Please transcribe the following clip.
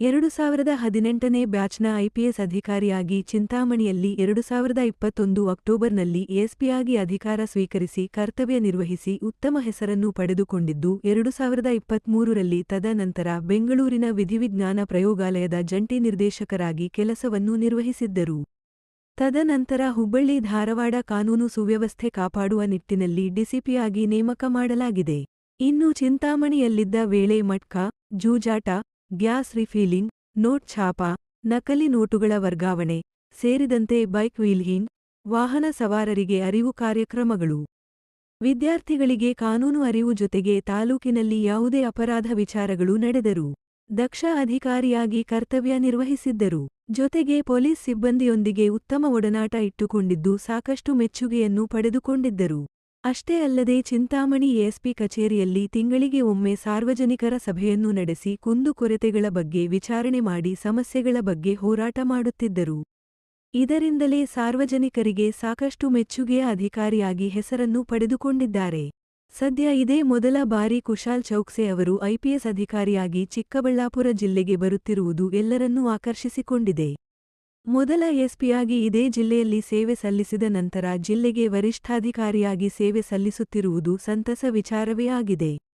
ಎರಡು ಸಾವಿರದ ಹದಿನೆಂಟನೇ ಬ್ಯಾಚ್ನ ಐಪಿಎಸ್ ಅಧಿಕಾರಿಯಾಗಿ ಚಿಂತಾಮಣಿಯಲ್ಲಿ ಎರಡು ಸಾವಿರದ ಇಪ್ಪತ್ತೊಂದು ಅಕ್ಟೋಬರ್ನಲ್ಲಿ ಎಸ್ಪಿಯಾಗಿ ಅಧಿಕಾರ ಸ್ವೀಕರಿಸಿ ಕರ್ತವ್ಯ ನಿರ್ವಹಿಸಿ ಉತ್ತಮ ಹೆಸರನ್ನು ಪಡೆದುಕೊಂಡಿದ್ದು, ಎರಡು ಸಾವಿರದ ಇಪ್ಪತ್ಮೂರರಲ್ಲಿ ತದನಂತರ ಬೆಂಗಳೂರಿನ ವಿಧಿವಿಜ್ಞಾನ ಪ್ರಯೋಗಾಲಯದ ಜಂಟಿ ನಿರ್ದೇಶಕರಾಗಿ ಕೆಲಸವನ್ನು ನಿರ್ವಹಿಸಿದ್ದರು. ತದನಂತರ ಹುಬ್ಬಳ್ಳಿ ಧಾರವಾಡ ಕಾನೂನು ಸುವ್ಯವಸ್ಥೆ ಕಾಪಾಡುವ ನಿಟ್ಟಿನಲ್ಲಿ ಡಿಸಿಪಿಯಾಗಿ ನೇಮಕ ಮಾಡಲಾಗಿದೆ. ಇನ್ನು ಚಿಂತಾಮಣಿಯಲ್ಲಿದ್ದ ವೇಳೆ ಮಟ್ಕ, ಜೂಜಾಟ ಗ್ಯಾಸ್ ರಿಫೀಲಿಂಗ್, ನೋಟ್ ಛಾಪ, ನಕಲಿ ನೋಟುಗಳ ವರ್ಗಾವಣೆ, ಸೇರಿದಂತೆ ಬೈಕ್ ವೀಲ್ಹೀನ್ ವಾಹನ ಸವಾರರಿಗೆ ಅರಿವು ಕಾರ್ಯಕ್ರಮಗಳು. ವಿದ್ಯಾರ್ಥಿಗಳಿಗೆ ಕಾನೂನು ಅರಿವು ಜೊತೆಗೆ ತಾಲೂಕಿನಲ್ಲಿ ಯಾವುದೇ ಅಪರಾಧ ವಿಚಾರಗಳು ನಡೆದರು, ದಕ್ಷ ಅಧಿಕಾರಿಯಾಗಿ ಕರ್ತವ್ಯ ನಿರ್ವಹಿಸಿದ್ದರು. ಜೊತೆಗೆ ಪೊಲೀಸ್ ಸಿಬ್ಬಂದಿಯೊಂದಿಗೆ ಉತ್ತಮ ಒಡನಾಟ ಇಟ್ಟುಕೊಂಡಿದ್ದು ಸಾಕಷ್ಟು ಮೆಚ್ಚುಗೆಯನ್ನು ಪಡೆದುಕೊಂಡಿದ್ದರು. ಅಷ್ಟೇ ಅಲ್ಲದೆ ಚಿಂತಾಮಣಿ ಎಸ್ಪಿ ಕಚೇರಿಯಲ್ಲಿ ತಿಂಗಳಿಗೆ ಒಮ್ಮೆ ಸಾರ್ವಜನಿಕರ ಸಭೆಯನ್ನು ನಡೆಸಿ ಕುಂದುಕೊರತೆಗಳ ಬಗ್ಗೆ ವಿಚಾರಣೆ ಮಾಡಿ ಸಮಸ್ಯೆಗಳ ಬಗ್ಗೆ ಹೋರಾಟ ಮಾಡುತ್ತಿದ್ದರು. ಇದರಿಂದಲೇ ಸಾರ್ವಜನಿಕರಿಗೆ ಸಾಕಷ್ಟು ಮೆಚ್ಚುಗೆಯ ಅಧಿಕಾರಿಯಾಗಿ ಹೆಸರನ್ನು ಪಡೆದುಕೊಂಡಿದ್ದಾರೆ. ಸದ್ಯ ಇದೇ ಮೊದಲ ಬಾರಿ ಕುಶಾಲ್ ಚೌಕ್ಸೆ ಅವರು ಐಪಿಎಸ್ ಅಧಿಕಾರಿಯಾಗಿ ಚಿಕ್ಕಬಳ್ಳಾಪುರ ಜಿಲ್ಲೆಗೆ ಬರುತ್ತಿರುವುದು ಎಲ್ಲರನ್ನೂ ಆಕರ್ಷಿಸಿಕೊಂಡಿದೆ. ಮೊದಲ ಎಸ್ಪಿಯಾಗಿ ಇದೇ ಜಿಲ್ಲೆಯಲ್ಲಿ ಸೇವೆ ಸಲ್ಲಿಸಿದ ನಂತರ ಜಿಲ್ಲೆಗೆ ವರಿಷ್ಠಾಧಿಕಾರಿಯಾಗಿ ಸೇವೆ ಸಲ್ಲಿಸುತ್ತಿರುವುದು ಸಂತಸ ವಿಚಾರವೇ ಆಗಿದೆ.